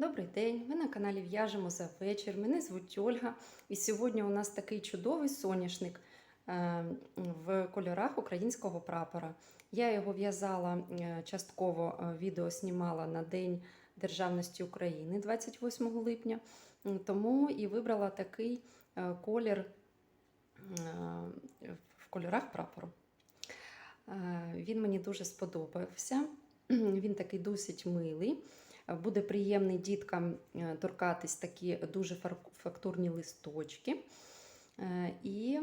Добрий день! Ви на каналі В'яжемо за вечір. Мене звуть Ольга. І сьогодні у нас такий чудовий соняшник е, в кольорах українського прапора. Я його в'язала е, частково е, відео знімала на День Державності України 28 липня. Тому і вибрала такий колір в кольорах прапору. Він мені дуже сподобався. Він такий досить милий. Буде приємний діткам е, торкатись такі дуже фактурні листочки. Е, І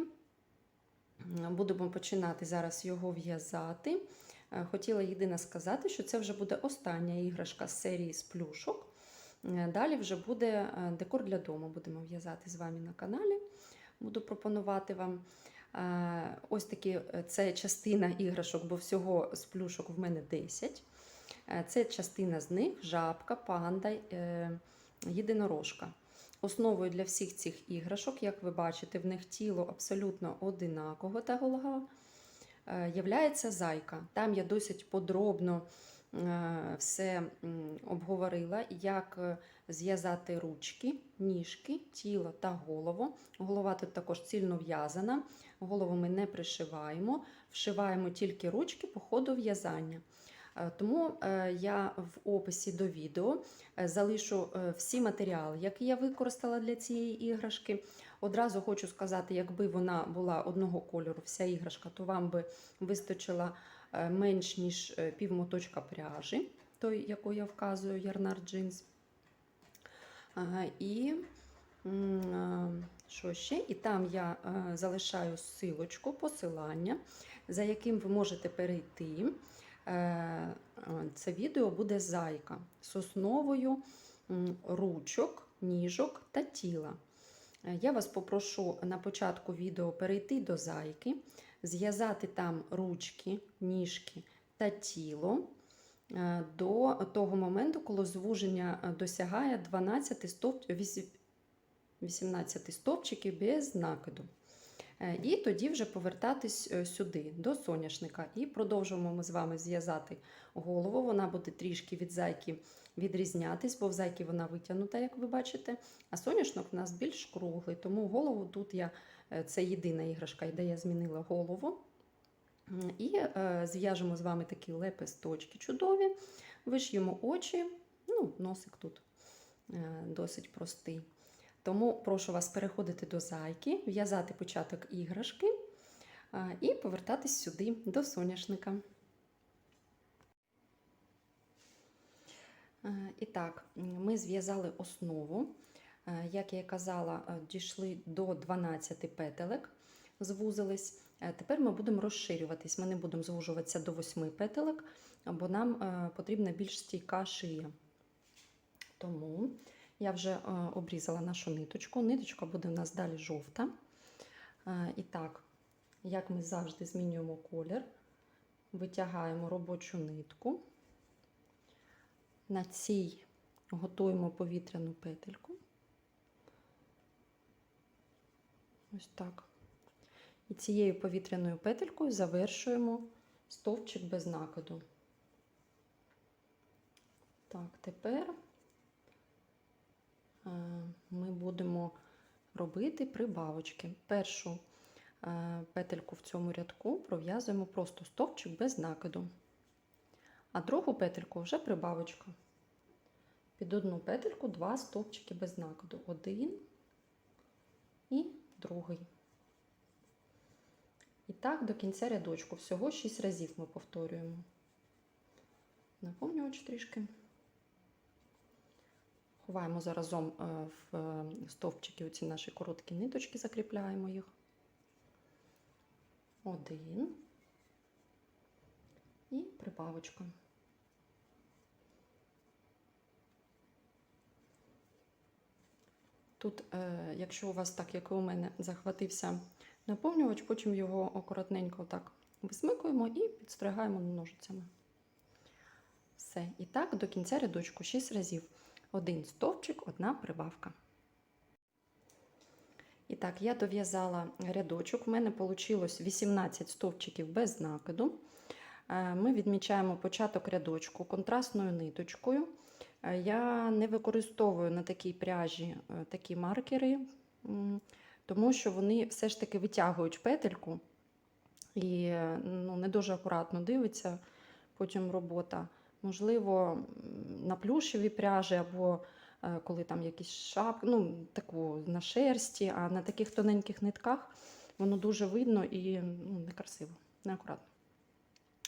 будемо починати зараз його в'язати. Е, Хотіла єдине сказати, що це вже буде остання іграшка з серії з плюшок. Далі вже буде декор для дому. Будемо в'язати з вами на каналі. Буду пропонувати вам. Ось такі це частина іграшок, бо всього з плюшок в мене 10. Е, Це частина з них жабка, панда, е, єдинорожка. Основою для всіх цих іграшок, як ви бачите, в них тіло абсолютно одинаково та голова е, являється зайка. Там я досить подробно все обговорила, як зв'язати ручки, ніжки, тіло та голову. Голова тут також цільно в'язана, голову ми не пришиваємо, вшиваємо тільки ручки по ходу в'язання. Е, Тому е, я в описі до відео е, залишу всі матеріали, які я використала для цієї іграшки. Одразу хочу сказати, якби вона була одного кольору, вся іграшка, то вам би вистачило менш ніж е, пів моточка пряжі, той, яку я вказую, Ярнар Джинс. І що ще? І там я залишаю силочку, посилання, за яким ви можете перейти. Е, Це відео буде зайка з основою ручок, ніжок та тіла. Е, Я вас попрошу на початку відео перейти до зайки, зв'язати там ручки, ніжки та тіло е, до того моменту, коли звуження досягає 12 стовп... 18 стовпчиків без накиду. Е, І тоді вже повертатись е, сюди, до соняшника. І продовжуємо ми з вами зв'язати голову. Вона буде трішки від зайки відрізнятись, бо в зайки вона витягнута, як ви бачите. А соняшник в нас більш круглий. Тому голову тут я е, це єдина іграшка, де я змінила голову. І зв'яжемо з вами такі лепесточки чудові, виш'ємо очі, ну, носик тут досить простий. Тому прошу вас переходити до зайки, в'язати початок іграшки і повертатись сюди до соняшника. І так, ми зв'язали основу. Як я казала, дійшли до 12 петелек, звузились. Тепер ми будемо розширюватись. Ми не будемо звужуватися до 8 петелек, бо нам потрібна більш стійка шия. Тому я вже е, обрізала нашу ниточку. Ниточка буде у нас далі жовта. Е, І так, як ми завжди змінюємо колір, витягаємо робочу нитку. На цій готуємо повітряну петельку. Ось так. І цією повітряною петелькою завершуємо стовпчик без накиду. Так, тепер ми будемо робити прибавочки. Першу е, петельку в цьому рядку пров'язуємо просто стовпчик без накиду, а другу петельку вже прибавочка. Під одну петельку два стовпчики без накиду. Один і другий. І так до кінця рядочку. Всього 6 разів ми повторюємо. Наповнювач трішки. Ховаємо заразом е, в е, стовпчики оці наші короткі ниточки, закріпляємо їх. Один. І прибавочка. Тут, е, якщо у вас так, як і у мене, захватився наповнювач, потім його акуратненько так висмикуємо і підстригаємо ножицями. Все. І так до кінця рядочку 6 разів. Один стовпчик, одна прибавка. І так, я дов'язала рядочок. У мене вийшло 18 стовпчиків без накиду. Е, Ми відмічаємо початок рядочку контрастною ниточкою. Е, Я не використовую на такій пряжі е, такі маркери, тому що вони все ж таки витягують петельку і ну, не дуже акуратно дивиться потім робота. Можливо, на плюшевій пряжі або е, коли там якісь шапки, ну, таку на шерсті, а на таких тоненьких нитках воно дуже видно і ну, некрасиво, неакуратно.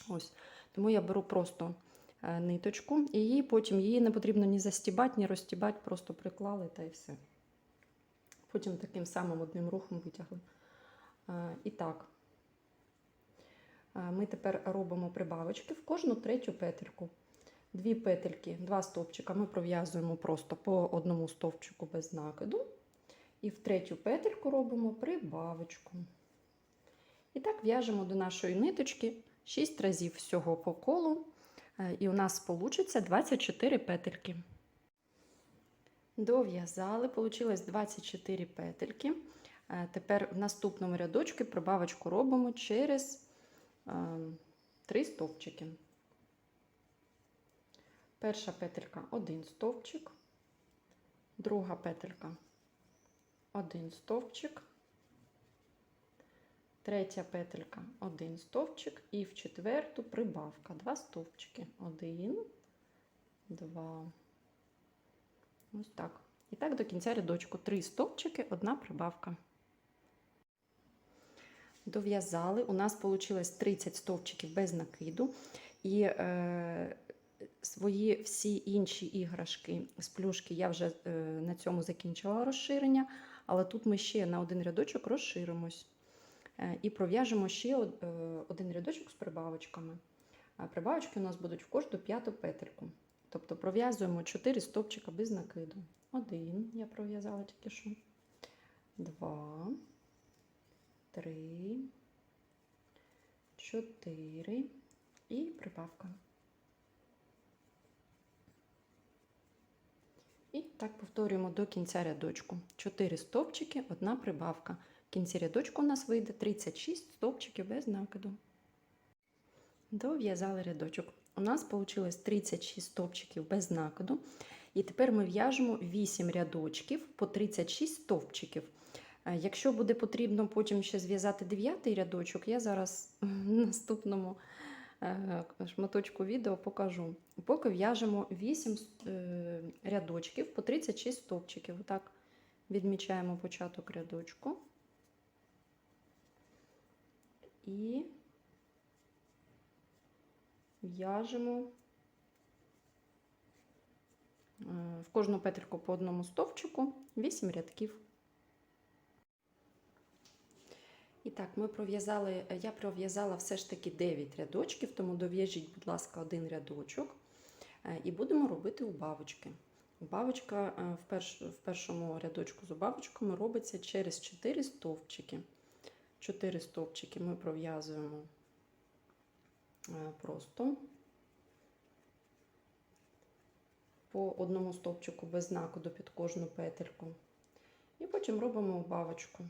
Ось. Тому я беру просто е, ниточку, і її потім її не потрібно ні застібати, ні розстібати, просто приклали та і все. Потім таким самим одним рухом витягли. Е, І так, ми тепер робимо прибавочки в кожну третю петельку. Дві петельки, два стовпчика ми пров'язуємо просто по одному стовпчику без накиду. І в третю петельку робимо прибавочку. І так в'яжемо до нашої ниточки 6 разів всього по колу. Е, І у нас вийде 24 петельки. Дов'язали, вийшло 24 петельки. Е, Тепер в наступному рядочку прибавочку робимо через 3 стовпчики. Перша петелька один стовпчик, друга петелька один стовпчик, третя петелька один стовпчик і в четверту прибавка. Два стовпчики. Один, два. Ось так. І так до кінця рядочку. Три стовпчики, одна прибавка. Дов'язали. У нас вийшло 30 стовпчиків без накиду. І е, свої всі інші іграшки з плюшки я вже е, на цьому закінчила розширення, але тут ми ще на один рядочок розширимось. Е, і пров'яжемо ще е, один рядочок з прибавочками. Прибавочки у нас будуть в кожну п'яту петельку. Тобто пров'язуємо 4 стовпчика без накиду. Один я пров'язала тільки що. Два, три, чотири і прибавка. І так повторюємо до кінця рядочку. 4 стовпчики, одна прибавка. В кінці рядочку у нас вийде 36 стовпчиків без накиду. Дов'язали рядочок. У нас вийшло 36 стовпчиків без накиду. І тепер ми в'яжемо 8 рядочків по 36 стовпчиків. Е, Якщо буде потрібно потім ще зв'язати 9 рядочок, я зараз в наступному шматочку відео покажу. Поки в'яжемо 8 е, рядочків по 36 стовпчиків. Отак відмічаємо початок рядочку. І в'яжемо е, в кожну петельку по одному стовпчику 8 рядків. І так, ми пров'язали, я пров'язала все ж таки 9 рядочків, тому дов'яжіть, будь ласка, один рядочок. Е, І будемо робити убавочки. Убавочка е, в, перш, в першому рядочку з убавочками робиться через 4 стовпчики. 4 стовпчики ми пров'язуємо е, просто по одному стовпчику без накиду під кожну петельку. І потім робимо убавочку.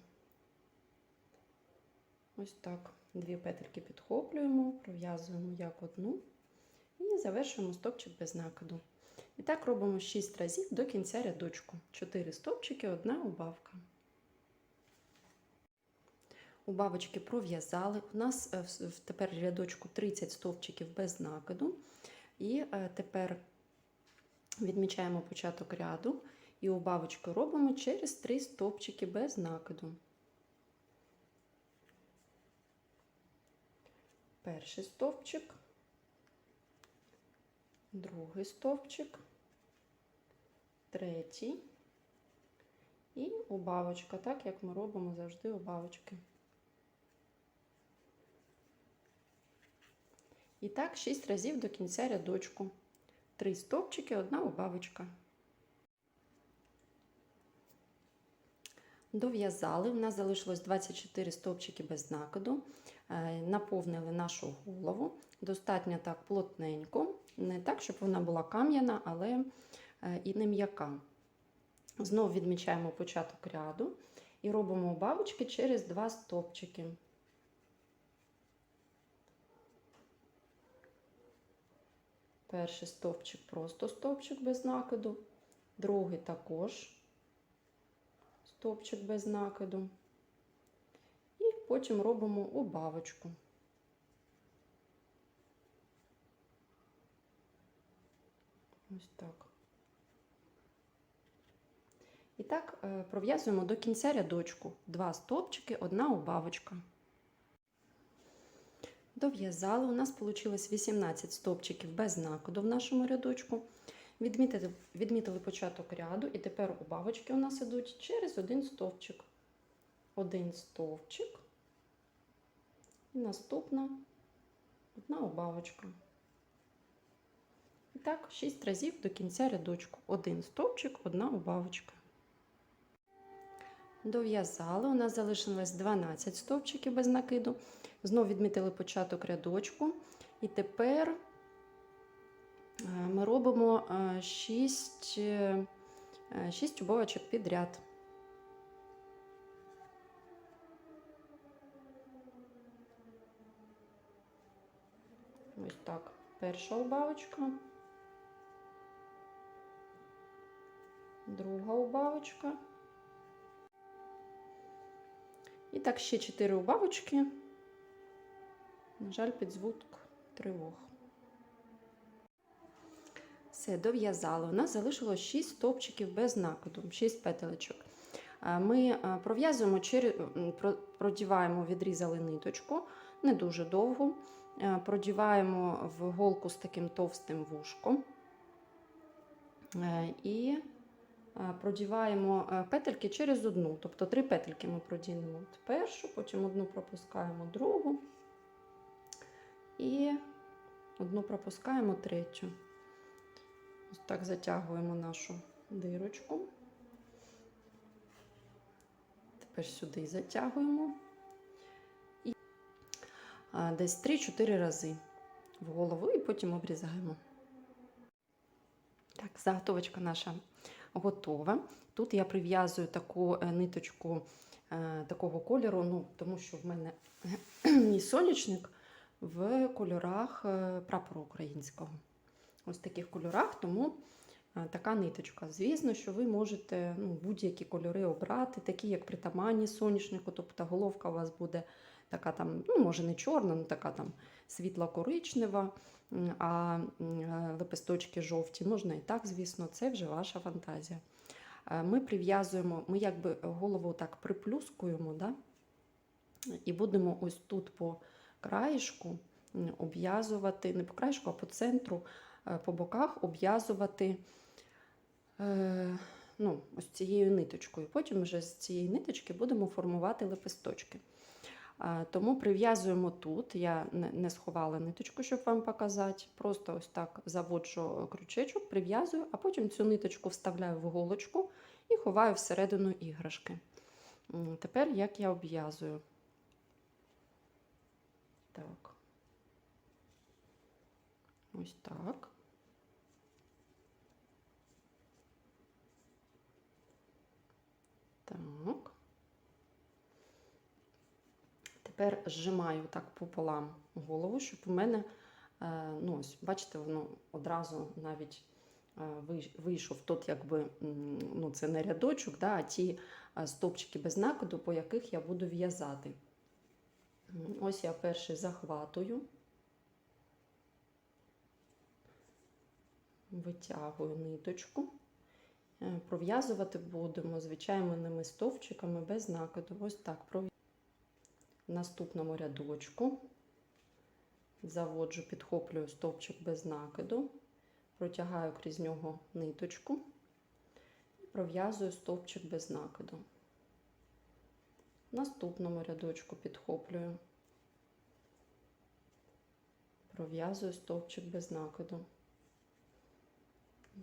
Ось так. Дві петельки підхоплюємо, пров'язуємо як одну і завершуємо стовпчик без накиду. І так робимо 6 разів до кінця рядочку. 4 стовпчики, одна убавка. Убавочки пров'язали. У нас е, тепер рядочку 30 стовпчиків без накиду. І е, тепер відмічаємо початок ряду і убавочку робимо через 3 стовпчики без накиду. Перший стовпчик, другий стовпчик, третій і убавочка, так як ми робимо завжди убавочки. І так 6 разів до кінця рядочку. Три стовпчики, одна убавочка. Дов'язали, в нас залишилось 24 стовпчики без накиду. Е, Наповнили нашу голову достатньо так плотненько, не так, щоб вона була кам'яна, але е, і не м'яка. Знову відмічаємо початок ряду і робимо бабочки через два стовпчики. Перший стовпчик просто стовпчик без накиду, другий також стовпчик без накиду. Потім робимо убавочку. Ось так. І так е, пров'язуємо до кінця рядочку. Два стовпчики, одна убавочка. Дов'язали. У нас вийшло 18 стовпчиків без накиду в нашому рядочку. Відмітили, відмітили початок ряду, і тепер убавочки у нас ідуть через один стовпчик. Один стовпчик. І наступна одна убавочка. І так, 6 разів до кінця рядочку. Один стовпчик, одна убавочка. Дов'язали. У нас залишилось 12 стовпчиків без накиду. Знову відмітили початок рядочку. І тепер е, ми робимо 6, 6 убавочок підряд. Ось так. Перша убавочка. Друга убавочка. І так, ще 4 убавочки. На жаль, під звук тривог. Все, дов'язали. У нас залишилось 6 стовпчиків без накиду, 6 петелечок. Е, Ми е, пров'язуємо, продіваємо, відрізали ниточку, не дуже довго. Е, Продіваємо в голку з таким товстим вушком. Е, І е, продіваємо петельки через одну. Тобто три петельки ми продінемо першу, потім одну пропускаємо другу. І одну пропускаємо третю. Ось так затягуємо нашу дирочку. Тепер сюди затягуємо. Десь 3-4 рази в голову і потім обрізаємо. Так, заготовочка наша готова. Тут я прив'язую таку е, ниточку е, такого кольору, ну, тому що в мене мій сонячник в кольорах е, прапору українського. Ось таких кольорах, тому така ниточка. Звісно, що ви можете ну, будь-які кольори обрати, такі, як притаманні соняшнику, тобто головка у вас буде така там, ну, може, не чорна, ну така там світло-коричнева, а е, лепесточки жовті. Можна і так, звісно, це вже ваша фантазія. Е, Ми прив'язуємо, ми якби голову так приплюскуємо, да? і будемо ось тут по краєшку обв'язувати, не по краєшку, а по центру, е, по боках обв'язувати ну, ось цією ниточкою. Потім вже з цієї ниточки будемо формувати лепесточки. Тому прив'язуємо тут. Я не сховала ниточку, щоб вам показати. Просто ось так заводжу крючечок, прив'язую, а потім цю ниточку вставляю в голочку і ховаю всередину іграшки. Тепер як я обв'язую. Так. Ось так. Так. Тепер зжимаю так пополам голову, щоб у мене, е, ну ось, бачите, воно одразу навіть е, вийшов тут, якби, ну це не рядочок, да, а ті е, стовпчики без накиду, по яких я буду в'язати. Ось я перший захватую, витягую ниточку. Пров'язувати будемо звичайними стовпчиками без накиду. Ось так. В наступному рядочку заводжу, підхоплюю стовпчик без накиду, протягаю крізь нього ниточку і пров'язую стовпчик без накиду. В наступному рядочку підхоплюю, пров'язую стовпчик без накиду.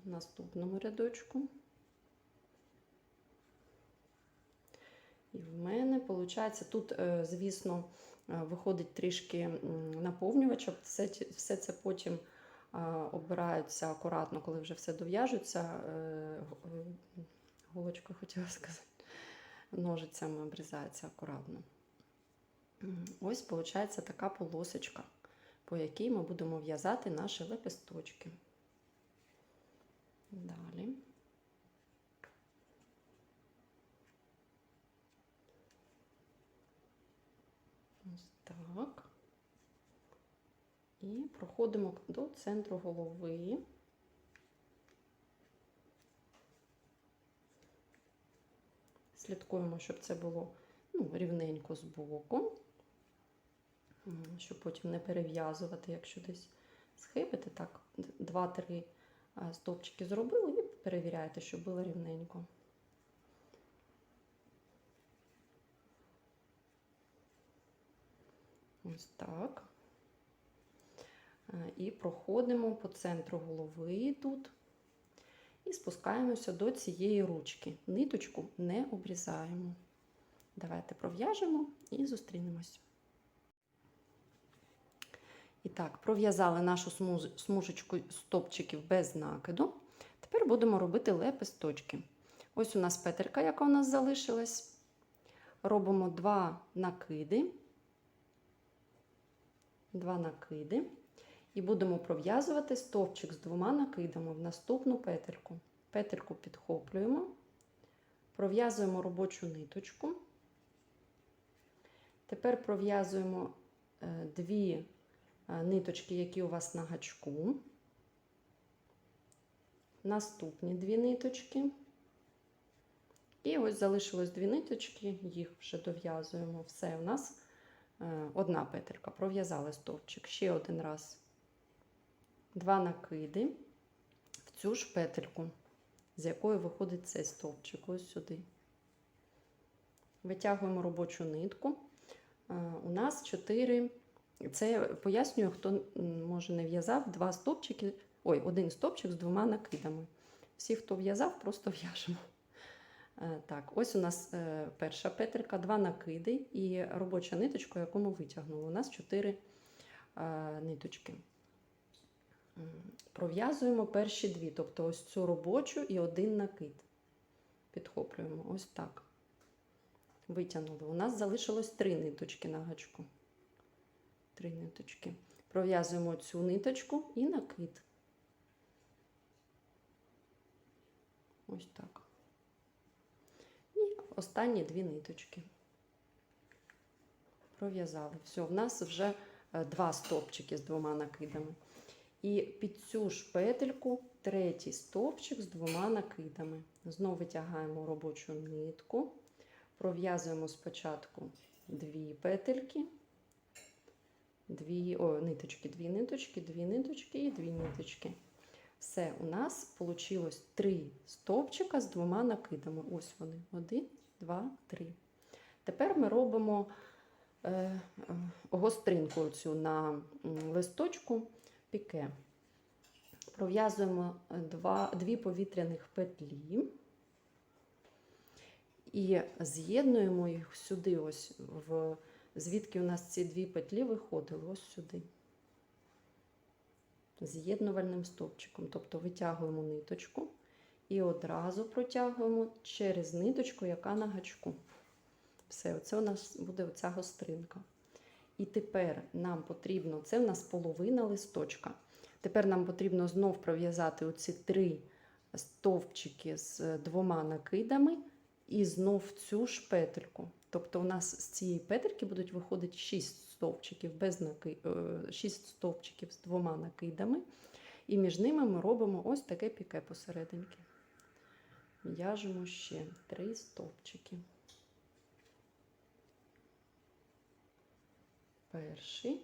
В наступному рядочку. І в мене виходить, тут, е, звісно, е, виходить трішки наповнювача. Все, все це потім е, обирається акуратно, коли вже все дов'яжеться. е, Голочкою хотіла сказати, ножицями обрізається акуратно. Ось, виходить, така полосочка по якій ми будемо в'язати наші лепесточки. Далі. Ось так. І проходимо до центру голови. Слідкуємо, щоб це було ну, рівненько з боку, щоб потім не перев'язувати, якщо десь схибити, так, 2-3 стовпчики зробили і перевіряєте, щоб було рівненько. Ось так. Е, І проходимо по центру голови тут. І спускаємося до цієї ручки. Ниточку не обрізаємо. Давайте пров'яжемо і зустрінемось. І так, пров'язали нашу смужечку стопчиків без накиду. Тепер будемо робити лепесточки. Ось у нас петелька, яка у нас залишилась. Робимо два накиди. Два накиди. І будемо пров'язувати стовпчик з двома накидами в наступну петельку. Петельку підхоплюємо, пров'язуємо робочу ниточку. Тепер пров'язуємо е, дві е, ниточки, які у вас на гачку. Наступні дві ниточки. І ось залишилось дві ниточки, їх вже дов'язуємо. Все, у нас е, одна петелька. Пров'язали стовпчик. Ще один раз. Два накиди в цю ж петельку, з якої виходить цей стовпчик, ось сюди. Витягуємо робочу нитку. Е, У нас 4, це пояснюю, хто може не в'язав, два стовпчики, ой, один стовпчик з двома накидами. Всі, хто в'язав, просто в'яжемо. Е, Так, ось у нас е, перша петелька, два накиди і робоча ниточка, яку ми витягнули. У нас 4 ниточки. Пров'язуємо перші дві, тобто ось цю робочу і один накид. Підхоплюємо ось так. Витягнули. У нас залишилось три ниточки на гачку. Три ниточки. Пров'язуємо цю ниточку і накид. Ось так. І останні дві ниточки. Пров'язали. Все, в нас вже е, два стовпчики з двома накидами. І під цю ж петельку третій стовпчик з двома накидами. Знову витягаємо робочу нитку, пров'язуємо спочатку дві петельки, дві, о, ниточки, дві ниточки, дві ниточки і дві ниточки. Все, у нас вийшло три стовпчика з двома накидами. Ось вони. Один, два, три. Тепер ми робимо е, е, гостринку цю на листочку піке. Пров'язуємо два, дві повітряних петлі і з'єднуємо їх сюди, ось в, звідки у нас ці дві петлі виходили, ось сюди. З'єднувальним стовпчиком. Тобто витягуємо ниточку і одразу протягуємо через ниточку, яка на гачку. Все, оце у нас буде оця гостринка. І тепер нам потрібно, це у нас половина листочка. Тепер нам потрібно знов пров'язати оці три стовпчики з двома накидами і знов цю ж петельку. Тобто у нас з цієї петельки будуть виходити 6 стовпчиків, без наки... 6 стовпчиків з двома накидами. І між ними ми робимо ось таке піке посерединки. В'яжемо ще 3 стовпчики. Перший.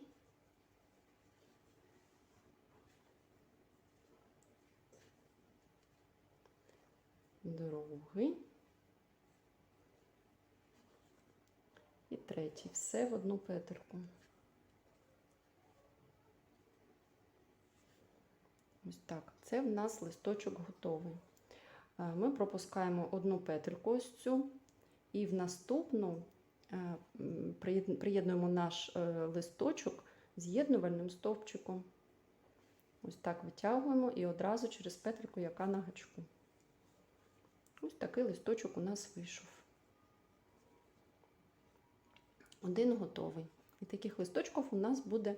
Другий. І третій. Все в одну петельку. Ось так. Це в нас листочок готовий. Е, Ми пропускаємо одну петельку ось цю, і в наступну приєднуємо наш е, листочок з'єднувальним стовпчиком. Ось так витягуємо і одразу через петельку, яка на гачку. Ось такий листочок у нас вийшов. Один готовий. І таких листочків у нас буде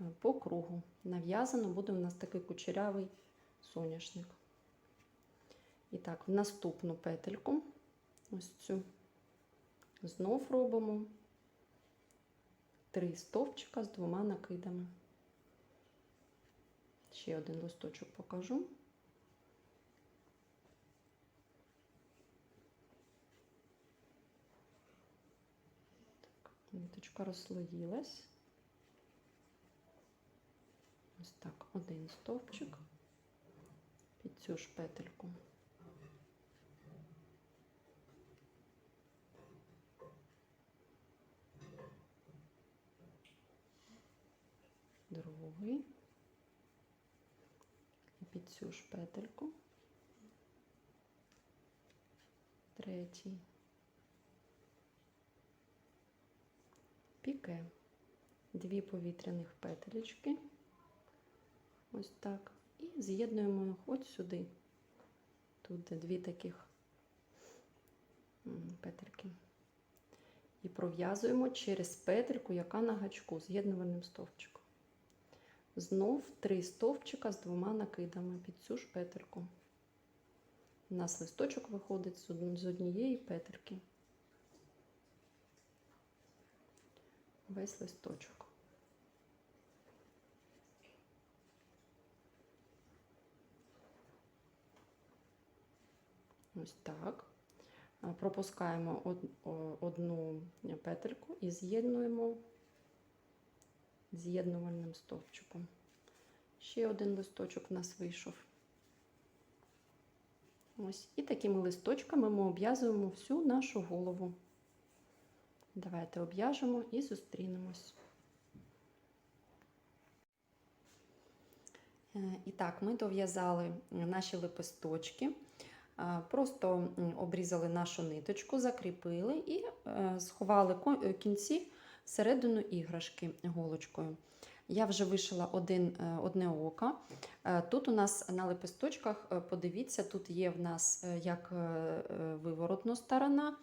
е, по кругу. Нав'язано буде у нас такий кучерявий соняшник. І так, в наступну петельку, ось цю, знов робимо три стовпчика з двома накидами. Ще один листочок покажу. Ниточка розслоїлась. Ось так, один стовпчик під цю ж петельку. Другий. І під цю ж петельку. Третій. Піке. Дві повітряних петелечки. Ось так. І з'єднуємо от сюди. Тут дві таких петельки. І пров'язуємо через петельку, яка на гачку, з'єднувальним стовпчиком. Знов три стовпчика з двома накидами під цю ж петельку. У нас листочок виходить з однієї петельки. Весь листочок. Ось так. Пропускаємо одну петельку і з'єднуємо з'єднувальним стовпчиком. Ще один листочок в нас вийшов. Ось. І такими листочками ми обв'язуємо всю нашу голову. Давайте обв'яжемо і зустрінемось. Е, І так, ми дов'язали наші лепесточки. Е, Просто обрізали нашу ниточку, закріпили і е, сховали кінці всередину іграшки голочкою. Я вже вишила один, е, одне око. Е, Тут у нас на лепесточках, е, подивіться, тут є в нас як виворотна сторона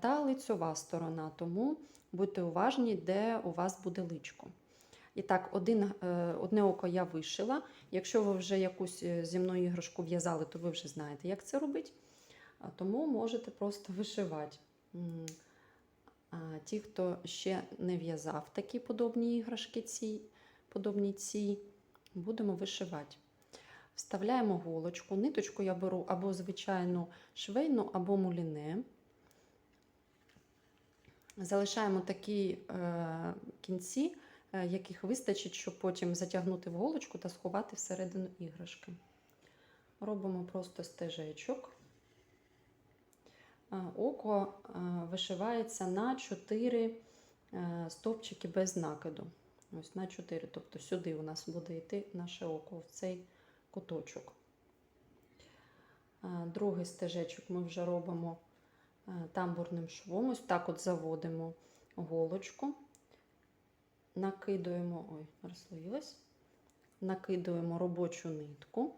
та лицьова сторона, тому будьте уважні, де у вас буде личко. І так, один, одне око я вишила. Якщо ви вже якусь зі мною іграшку в'язали, то ви вже знаєте, як це робити. Тому можете просто вишивати. Ті, хто ще не в'язав такі подобні іграшки, ці, подобні цій, будемо вишивати. Вставляємо голочку. Ниточку я беру або звичайну швейну, або муліне. Залишаємо такі е, кінці, е, яких вистачить, щоб потім затягнути в голочку та сховати всередину іграшки. Робимо просто стежечок. Е, Око е, вишивається на 4 е, стовпчики без накиду. Ось на 4. Тобто сюди у нас буде йти наше око, в цей куточок. Другий стежечок ми вже робимо тамбурним швом. Ось так от заводимо голочку, накидуємо, ой, розслоїлась, накидуємо робочу нитку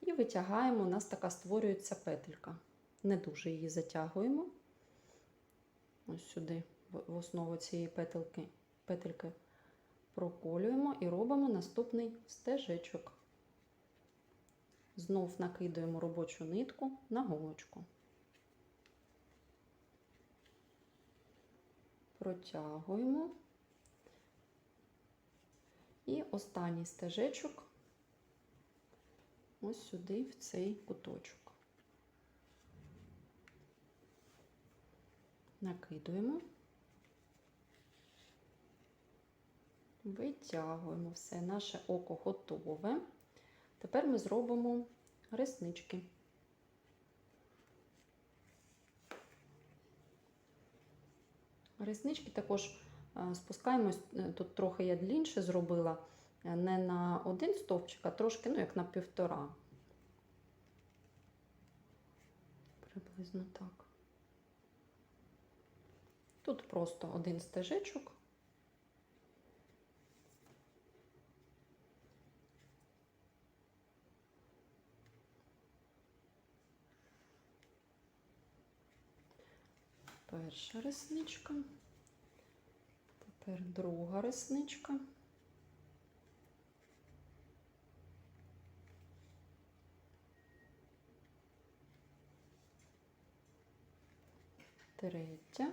і витягаємо. У нас така створюється петелька. Не дуже її затягуємо. Ось сюди, в основу цієї петельки, петельки проколюємо і робимо наступний стежечок. Знов накидуємо робочу нитку на голочку. Протягуємо. І останній стежечок ось сюди, в цей куточок. Накидуємо, витягуємо все, наше око готове. Тепер ми зробимо реснички. Реснички також е, спускаємось, е, тут трохи я длінше зробила, е, не на один стовпчик, а трошки, ну, як на півтора. Приблизно так. Тут просто один стежечок. Перша ресничка, тепер друга ресничка. Третя.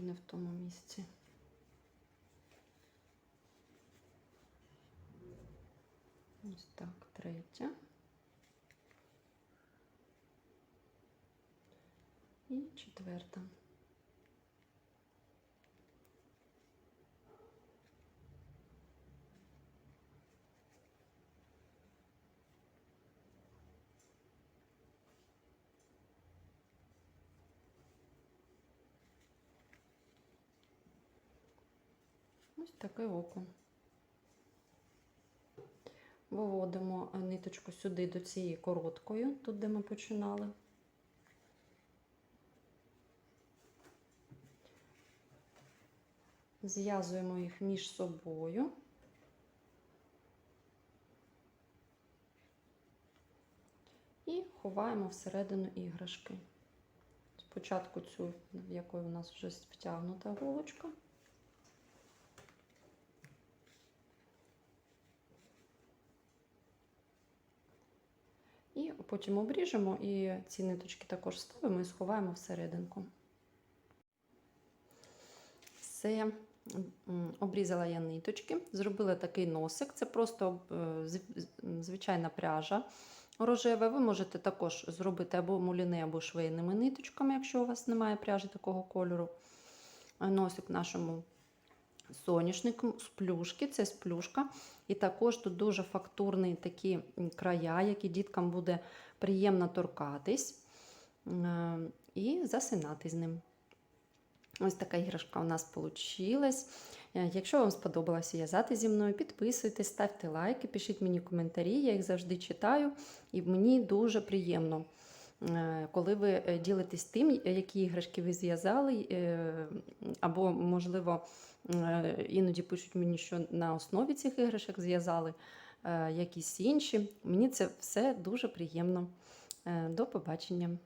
Трішки не в тому місці. Ось так, третя. І четверта. Ось таке око. Виводимо е, ниточку сюди до цієї короткої, тут де ми починали. Зв'язуємо їх між собою. І ховаємо всередину іграшки. Спочатку цю, в якої у нас вже втягнута голочка. І потім обріжемо і ці ниточки також ставимо і сховаємо всерединку. Все, обрізала я ниточки, зробила такий носик. Це просто е, звичайна пряжа рожева. Ви можете також зробити або муліне, або швейними ниточками, якщо у вас немає пряжі такого кольору. Носик нашому соняшнику з плюшки, це з плюшка. І також тут дуже фактурні такі края, які діткам буде приємно торкатись е, і засинати з ним. Ось така іграшка у нас вийшла. Якщо вам сподобалося в'язати зі мною, підписуйтесь, ставте лайки, пишіть мені коментарі, я їх завжди читаю, і мені дуже приємно, е, коли ви е, ділитесь тим, які іграшки ви зв'язали, е, або, можливо, е, іноді пишуть мені, що на основі цих іграшок зв'язали е, якісь інші. Мені це все дуже приємно. Е, До побачення.